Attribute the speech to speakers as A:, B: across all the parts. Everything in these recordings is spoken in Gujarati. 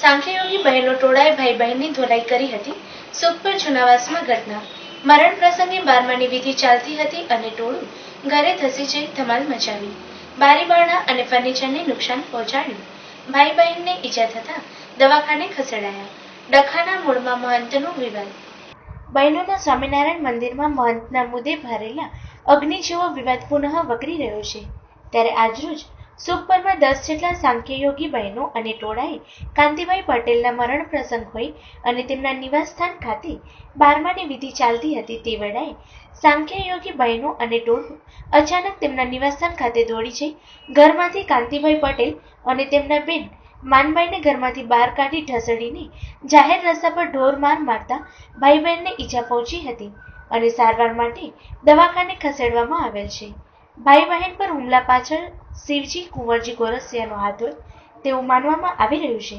A: સાંખ્યયોગી બહેનો ટોળાએ ભાઈ બહેનની ધોલાઈ કરી હતી. સુખપર જુનાવાસમાં ઘટના. મરણ પ્રસંગે બારમાની વિધિ ચાલતી હતી અને ટોળું ઘરે ધસી જઈ ધમાલ મચાવી. બારીબારણા અને ફર્નિચરને નુકસાન પહોંચાડ્યું. ભાઈ બહેનને ઈજા થતા દવાખાને ખસેડાયા. ડખાના મૂળમાં મહંતનો વિવાદ. બહેનોના સ્વામિનારાયણ મંદિરમાં મહંતના મુદ્દે ભરેલા અગ્નિ જેવો વિવાદ પુનઃ વકરી રહ્યો છે. ત્યારે આજરોજ સુખપરમાં દસ જેટલા સાંખ્યયોગી બહેનો અને ટોળાએ કાંતિભાઈ પટેલના મરણ પ્રસંગ હોય અને તેમના નિવાસસ્થાન ખાતે બારમાની વિધિ ચાલતી હતી તે વેળાએ સાંખ્યયોગી બહેનો અને ટોળું અચાનક તેમના નિવાસસ્થાન ખાતે દોડી જઈ ઘરમાંથી કાંતિભાઈ પટેલ અને તેમના બેન માનબાઈને ઘરમાંથી બહાર કાઢી ઢસડીને જાહેર રસ્તા પર ઢોર માર મારતા ભાઈ બહેનને ઈજા પહોંચી હતી અને સારવાર માટે દવાખાને ખસેડવામાં આવેલ છે. ભાઈ બહેન પર હુમલા પાછળ શિવજી, કુંવરજી, ગોરસિયાનો હાથ હોય તેવું માનવામાં આવી રહ્યું છે.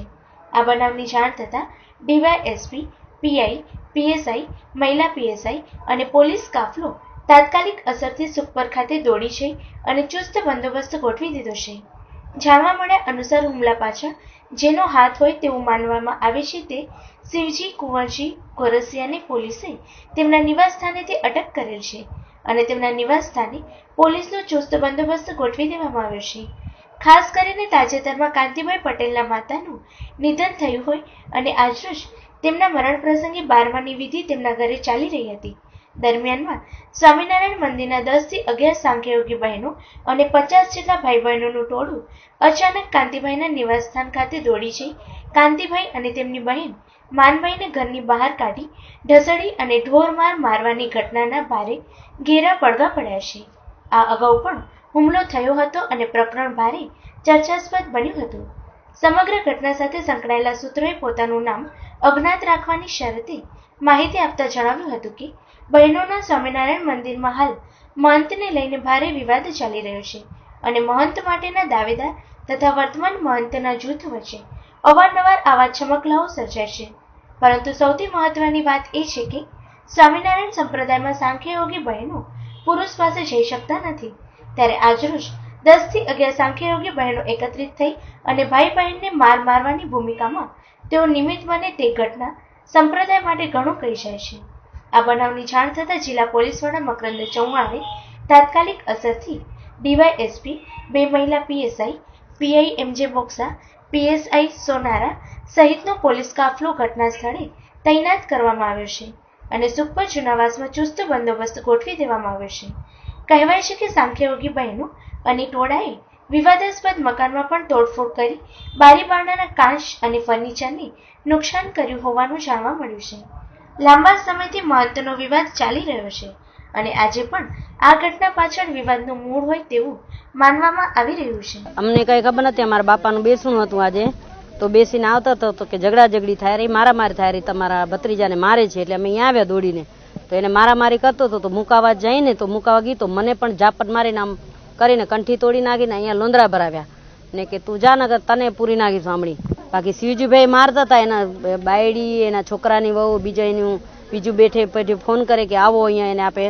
A: આ બનાવની જાણ થતાં ડીવાયએસપી, પીઆઈ, પીએસઆઈ, મહિલા પીએસઆઈ અને પોલીસ કાફલો તાત્કાલિક અસરથી સુખપર ખાતે દોડી છે અને ચુસ્ત બંદોબસ્ત ગોઠવી દીધો છે. જાણવા મળ્યા અનુસાર હુમલા પાછળ જેનો હાથ હોય તેવું માનવામાં આવે છે તે શિવજી, કુંવરજી, ગોરસિયાને પોલીસે તેમના નિવાસ સ્થાનેથી અટક કરેલ છે. અને તેમના નિવાસસ્થાને પોલીસનો ચુસ્ત બંદોબસ્ત ગોઠવી દેવામાં આવ્યો છે. ખાસ કરીને તાજેતરમાં કાંતિભાઈ પટેલના માતાનું નિધન થયું હોય અને આજરોજ તેમના મરણ પ્રસંગે બારમાની વિધિ તેમના ઘરે ચાલી રહી હતી. દરમિયાનમાં સ્વામિનારાયણ મંદિરના દસથી અગિયાર સાંખ્યયોગી બહેનો અને પચાસ જેટલા ભાઈ બહેનોનું ટોળું અચાનક કાંતિભાઈના નિવાસસ્થાન ખાતે દોડી જઈ કાંતિભાઈ અને તેમની બહેન માનભાઈને ઘરની બહાર કાઢી, ઢસડી અને ઢોરમાર મારવાની ઘટનાના ભારે ઘેરા પડઘા પડ્યા છે. આ અગાઉ પણ હુમલો થયો હતો અને પ્રકરણ ભારે ચર્ચાસ્પદ બન્યું હતું. સમગ્ર ઘટના સાથે સંકળાયેલા સૂત્રોએ પોતાનું નામ અજ્ઞાત રાખવાની શરતે માહિતી આપતા જણાવ્યું હતું કે, બહેનોના સ્વામિનારાયણ મંદિરમાં હાલ મહંતને લઈને ભારે વિવાદ ચાલી રહ્યો છે અને મહંત માટેના દાવેદાર તથા વર્તમાન મહંતના જૂથ વચ્ચે અવારનવાર આવા ચમકલાઓ સર્જાય છે. પરંતુ સૌથી મહત્વની વાત એ છે કે, સ્વામિનારાયણ સંપ્રદાયમાં સાંખ્યયોગી બહેનો પુરુષ પાસે જઈ શકતા નથી. ત્યારે આજરોજ દસથી અગિયાર સાંખ્યયોગી બહેનો એકત્રિત થઈ અને ભાઈ બહેનને માર મારવાની ભૂમિકામાં તેઓ નિમિત્ત બને તે ઘટના સંપ્રદાય માટે ઘણું કહી જાય છે. આ બનાવની જાણ થતાં જિલ્લા પોલીસ વડા મકરંદ ચૌહાણે તાત્કાલિક અસરથી ડીવાયએસપી, બે મહિલા PSI, PI MJ Boksa PSI Sonara સહિતનો પોલીસ કાફલો ઘટના સ્થળે તૈનાત કરવામાં આવ્યો છે અને સુખપર જુનાવાસમાં ચુસ્ત બંદોબસ્ત ગોઠવી દેવામાં આવ્યો છે. કહેવાય છે કે સાંખ્યયોગી બહેનો અને ટોળાએ વિવાદાસ્પદ મકાનમાં પણ તોડફોડ કરી બારી બારણાના કાંચ અને ફર્નિચરને નુકસાન કર્યું હોવાનું જાણવા મળ્યું છે. લાંબા સમયથી મહત્વનો વિવાદ ચાલી રહ્યો છે. અને આજે પણ આ ઘટના પાછળ વિવાદનું મૂળ હોય તેવું માનવામાં આવી રહ્યું છે.
B: અમને કઈ ખબર નથી, અમારા બાપાનું બેસણું હતું આજે. તો બેસીને આવતા હતો તો કે ઝઘડા ઝઘડી થાય રહી, મારામારી થાય રહી, તમારા ભત્રીજાને મારે છે એટલે અમે અહીંયા આવ્યા દોડીને. તો એને મારામારી કરતો હતો, તો મુકાવા જઈને તો મુકાવા ગઈ, તો મને પણ ઝાપટ મારીને આમ કરીને કંઠી તોડી નાખીને અહીંયા લોંદરા ભરાવ્યા. ને કે તું જા નગર તને પૂરી નાખી સાંભળી. બાકી શિવજીભાઈ મારતા હતા, એના બાયડી, એના છોકરાની વહુ બીજા એનું બીજું બેઠે પછી ફોન કરે કે આવો અહીંયા એને આપે.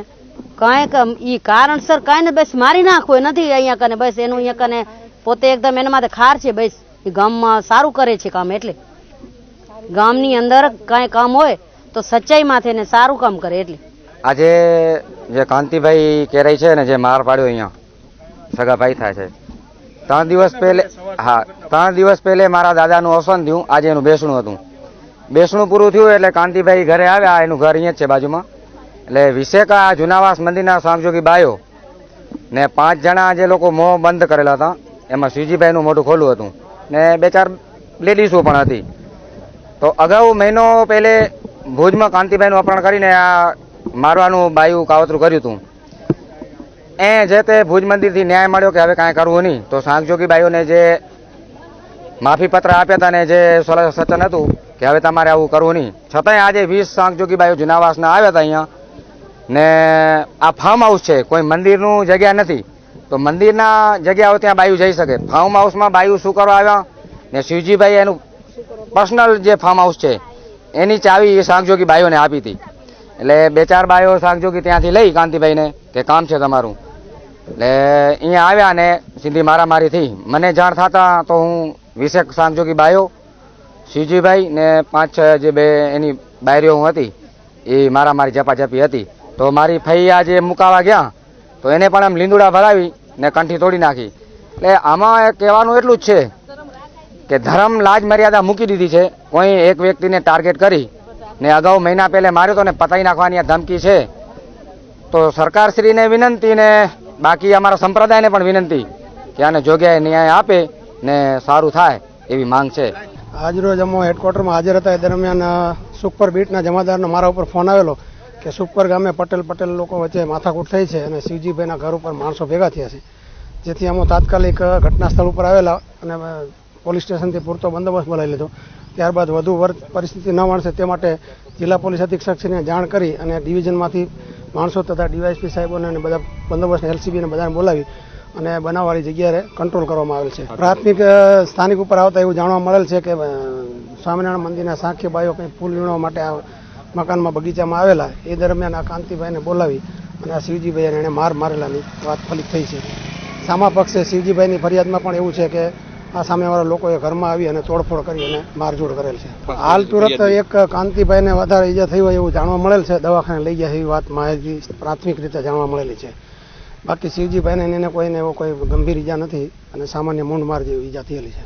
B: કાંઈ ઈ કારણસર કાંઈ ને બસ મારી નાખવું નથી અહીંયા કને, બસ એનું અહીંયા કને પોતે એકદમ એના માટે ખાર છે બસ. એ ગામમાં સારું કરે છે કામ એટલે. ગામની અંદર કાંઈ કામ હોય તો સચ્ચાઈ માથે ને સારું કામ કરે એટલે.
C: આજે જે કાંતિભાઈ કેરાઈ છે ને જે માર પાડ્યો અહીંયા, સગા ભાઈ થાય છે. ત્રણ દિવસ પહેલે, હા, ત્રણ દિવસ પહેલે મારા દાદાનું અવસાન થયું, આજે એનું બેસણું હતું. બેસણું પૂરું થયું એટલે કાંતિભાઈ ઘરે આવ્યા એનું ઘર અહીંયા જ છે બાજુમાં. એટલે વિશેકા જુનાવાસ મંદિરના સ્વામજોગી બાયો ને પાંચ જણા જે લોકો મોં બંધ કરેલા હતા, એમાં શિવજીભાઈનું મોઢું ખોલું હતું. ને બે ચાર લેડીઝો પણ હતી. તો અગાઉ મહિનો પહેલે ભુજમાં કાંતિભાઈનું અપહરણ કરીને આ મારવાનું બાયું કાવતરું કર્યું હતું. એ જે તે ભુજ મંદિરથી ન્યાય મળ્યો કે હવે કાંઈ કરવું નહીં, તો સાંગજોગી બાઈઓને જે માફી પત્ર આપ્યા હતા ને જે સચન હતું કે હવે તમારે આવું કરવું નહીં. છતાંય આજે વીસ સાંગજોગી બાઈઓ જુનાવાસના આવ્યા હતા અહીંયા. ને આ ફાર્મ હાઉસ છે, કોઈ મંદિરનું જગ્યા નથી. તો મંદિરના જગ્યાઓ ત્યાં બાયુ જઈ શકે. ફાર્મ હાઉસમાં બાયુ શું કરવા આવ્યા? ને શિવજીભાઈ એનું પર્સનલ જે ફાર્મ હાઉસ છે, એની ચાવી એ શાકજોગી બાઈઓને આપી હતી. એટલે બે ચાર બાઈઓ શાકજોગી ત્યાંથી લઈ કાંતિભાઈને કે કામ છે તમારું. એટલે અહીંયા આવ્યા ને સીધી મારામારી થઈ મને જાણ થતા તો હું વિશેક શાકજોગી બાયો શિવજીભાઈ ને પાંચ છ જે બે એની બાયરીઓ હતી, એ મારા મારી ઝપાઝપી હતી. તો મારી ફૈયા જે મુકાવા ગયા, તો એને પણ આમ લીંદુડા ભરાવી ને કંઠી તોડી નાખી. એટલે આમાં કહેવાનું એટલું જ છે કે ધર્મ લાજ મર્યાદા મૂકી દીધી છે. કોઈ એક વ્યક્તિને ટાર્ગેટ કરી ને અગાઉ મહિના પહેલે માર્યો તો ને પતાવી નાખવાની આ ધમકી છે. તો સરકારશ્રીને વિનંતી ને બાકી અમારા સંપ્રદાયને પણ વિનંતી કે આને જોગ્યાએ ન્યાય આપે ને સારું થાય એવી માંગ છે.
D: આજરોજ અમે હેડક્વાર્ટરમાં હાજર હતા. એ દરમિયાન સુપર બીટના જમાદારનો મારા ઉપર ફોન આવેલો કે સુખપર ગામે પટેલ પટેલ લોકો વચ્ચે માથાકૂટ થઈ છે અને શિવજીભાઈના ઘર ઉપર માણસો ભેગા થયા છે. જેથી અમે તાત્કાલિક ઘટના સ્થળ ઉપર આવેલા અને પોલીસ સ્ટેશનથી પૂરતો બંદોબસ્ત બોલાવી લીધો. ત્યારબાદ વધુ પરિસ્થિતિ ન વણશે તે માટે જિલ્લા પોલીસ અધિક્ષકશ્રીને જાણ કરી અને ડિવિઝનમાંથી માણસો તથા ડીવાયસપી સાહેબોને અને બધા બંદોબસ્ત એલસીબીને બધાને બોલાવી. અને બનાવવાળી જગ્યાએ કંટ્રોલ કરવામાં આવેલ છે. પ્રાથમિક સ્થાનિક ઉપર આવતા એવું જાણવા મળેલ છે કે સ્વામિનારાયણ મંદિરના સાંખ્યબાઈઓ કંઈ ફૂલ વીણવા માટે આ મકાનમાં બગીચામાં આવેલા. એ દરમિયાન આ કાંતિભાઈને બોલાવી અને આ શિવજીભાઈને એણે માર મારેલાની વાત ફલિત થઈ છે. સામા પક્ષે શિવજીભાઈની ફરિયાદમાં પણ એવું છે કે આ સામેવાળા લોકોએ ઘરમાં આવી અને તોડફોડ કરી અને મારઝૂડ કરેલ છે. હાલ તુરત એક કાંતિભાઈને વધારે ઈજા થઈ હોય એવું જાણવા મળેલ છે. દવાખાને લઈ ગયા એવી વાત માહિતી પ્રાથમિક રીતે જાણવા મળેલી છે. બાકી શિવજીભાઈને એને કોઈને એવો કોઈ ગંભીર ઈજા નથી અને સામાન્ય મૂંઢ માર જેવી ઈજા થયેલી છે.